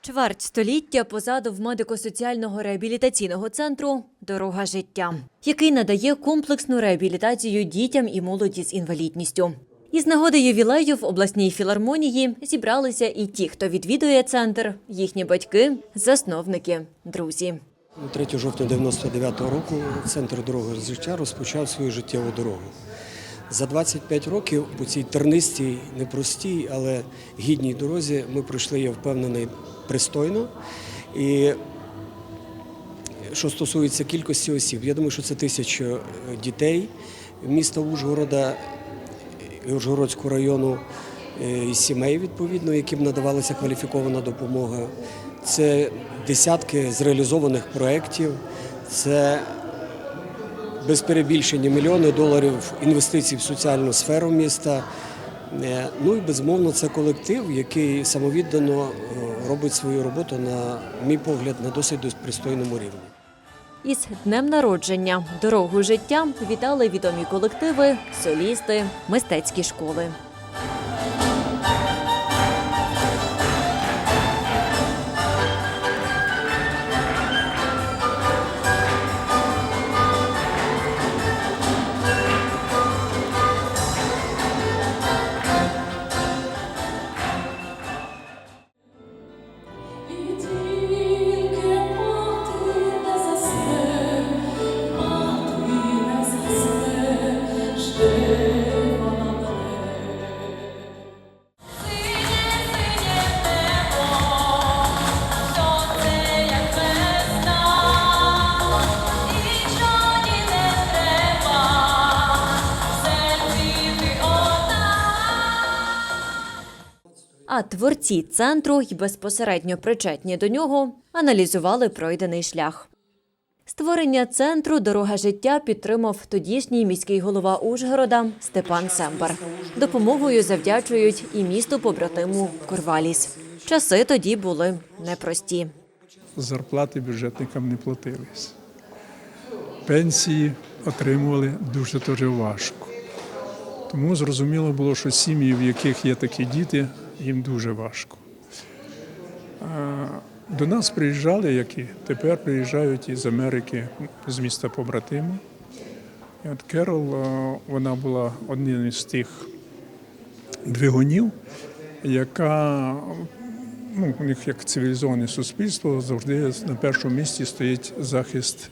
Чверть століття позаду в медико-соціального реабілітаційного центру Дорога життя, який надає комплексну реабілітацію дітям і молоді з інвалідністю. Із нагоди ювілею в обласній філармонії зібралися і ті, хто відвідує центр, їхні батьки, засновники, друзі. 3 жовтня 99-го року центр дороги життя розпочав свою життєву дорогу. За 25 років по цій тернистій, непростій, але гідній дорозі ми пройшли, я впевнений, пристойно. І що стосується кількості осіб, я думаю, що це тисяча е, дітей міста Ужгорода і Ужгородського району е, і сімей, відповідно, яким надавалася кваліфікована допомога. Це десятки зреалізованих проєктів, це без перебільшення мільйони доларів інвестицій в соціальну сферу міста. Е, Ну і безумовно, це колектив, який самовіддано е, робить свою роботу, на мій погляд, на досить пристойному рівні. Із днем народження дорогу життя вітали відомі колективи, солісти, мистецькі школи. Творці центру й безпосередньо причетні до нього аналізували пройдений шлях. Створення центру Дорога життя підтримав тодішній міський голова Ужгорода Степан Сембар. Допомогою завдячують і місту побратиму Корваліс. Часи тоді були непрості. зарплати бюджетникам не платились. Пенсії отримували дуже дуже важко. Тому зрозуміло було, що сім'ї, в яких є такі діти, їм дуже важко. До нас приїжджали, як і тепер приїжджають із Америки, з міста побратиму. І от Керол, вона була одним із тих двигунів, яка ну, у них як цивілізоване суспільство завжди на першому місці стоїть захист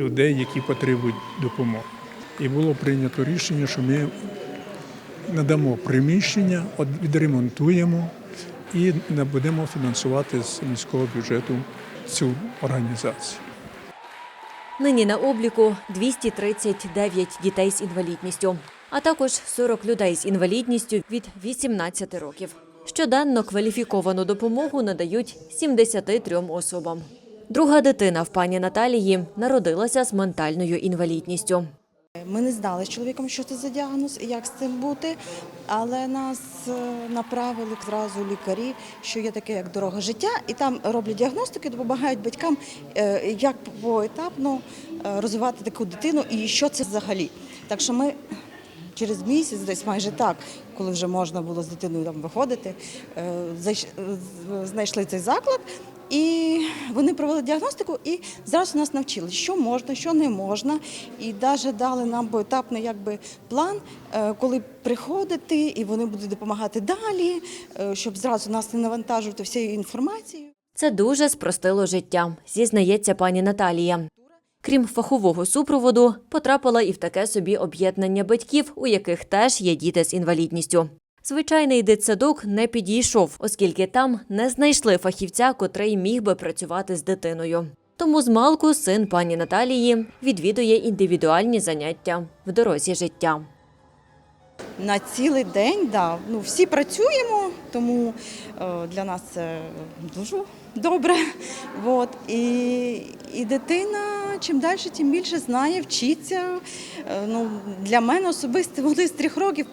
людей, які потребують допомоги. І було прийнято рішення, що ми надамо приміщення, відремонтуємо і не будемо фінансувати з міського бюджету цю організацію. Нині на обліку 239 дітей з інвалідністю, а також 40 людей з інвалідністю від 18 років. Щоденно кваліфіковану допомогу надають 73 особам. Друга дитина в пані Наталії народилася з ментальною інвалідністю. Ми не знали з чоловіком, що це за діагноз і як з цим бути, але нас е, направили зразу лікарі, що є таке, як дорога життя, і там роблять діагностики, допомагають батькам, е, як поетапно е, розвивати таку дитину і що це взагалі. Так що ми через місяць, десь майже так, коли вже можна було з дитиною там виходити, знайшли цей заклад. І вони провели діагностику і зразу нас навчили, що можна, що не можна. І навіть дали нам поетапний якби, план, е, коли приходити, і вони будуть допомагати далі, е, щоб зразу нас не навантажувати всією інформацією. Це дуже спростило життя, зізнається пані Наталія. Крім фахового супроводу, потрапила і в таке собі об'єднання батьків, у яких теж є діти з інвалідністю. Звичайний дитсадок не підійшов, оскільки там не знайшли фахівця, котрий міг би працювати з дитиною. Тому змалку син пані Наталії відвідує індивідуальні заняття в дорозі життя. На цілий день, да. ну, всі працюємо, тому е, для нас це дуже добре. От. І, і дитина чим далі, тим більше знає, вчиться. Е, ну, для мене особисто вони з трьох років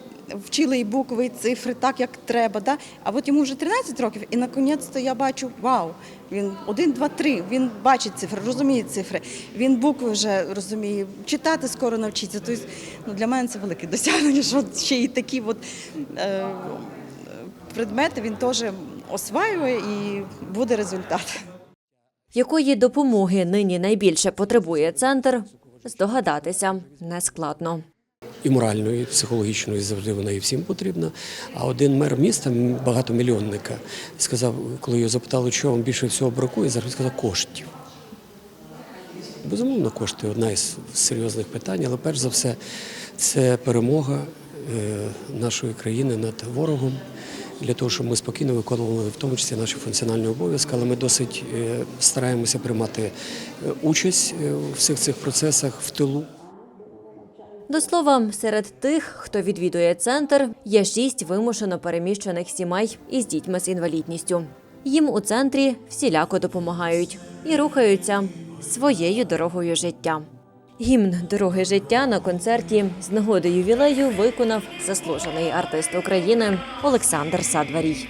вчили і букви, і цифри так, як треба. Да? А от йому вже 13 років, і наконець-то я бачу, вау, він один, два, три, він бачить цифри, розуміє цифри, він букви вже розуміє, читати скоро навчиться. Тобто, ну, для мене це велике досягнення, що ще і такі от, е, предмети він теж осваює і буде результат. Якої допомоги нині найбільше потребує центр, здогадатися нескладно. І моральної, і психологічної завжди вона і всім потрібна. А один мер міста, багатомільйонника, сказав, коли його запитали, що вам більше всього бракує, завжди сказав коштів. Безумовно, кошти одна із серйозних питань, але перш за все це перемога е, нашої країни над ворогом. Для того, щоб ми спокійно виконували в тому числі наші функціональні обов'язки, але ми досить е, стараємося приймати е, участь у всіх цих процесах в тилу. До слова, серед тих, хто відвідує центр, є шість вимушено переміщених сімей із дітьми з інвалідністю. Їм у центрі всіляко допомагають і рухаються своєю дорогою життя. Гімн дороги життя на концерті з нагоди ювілею виконав заслужений артист України Олександр Садварій.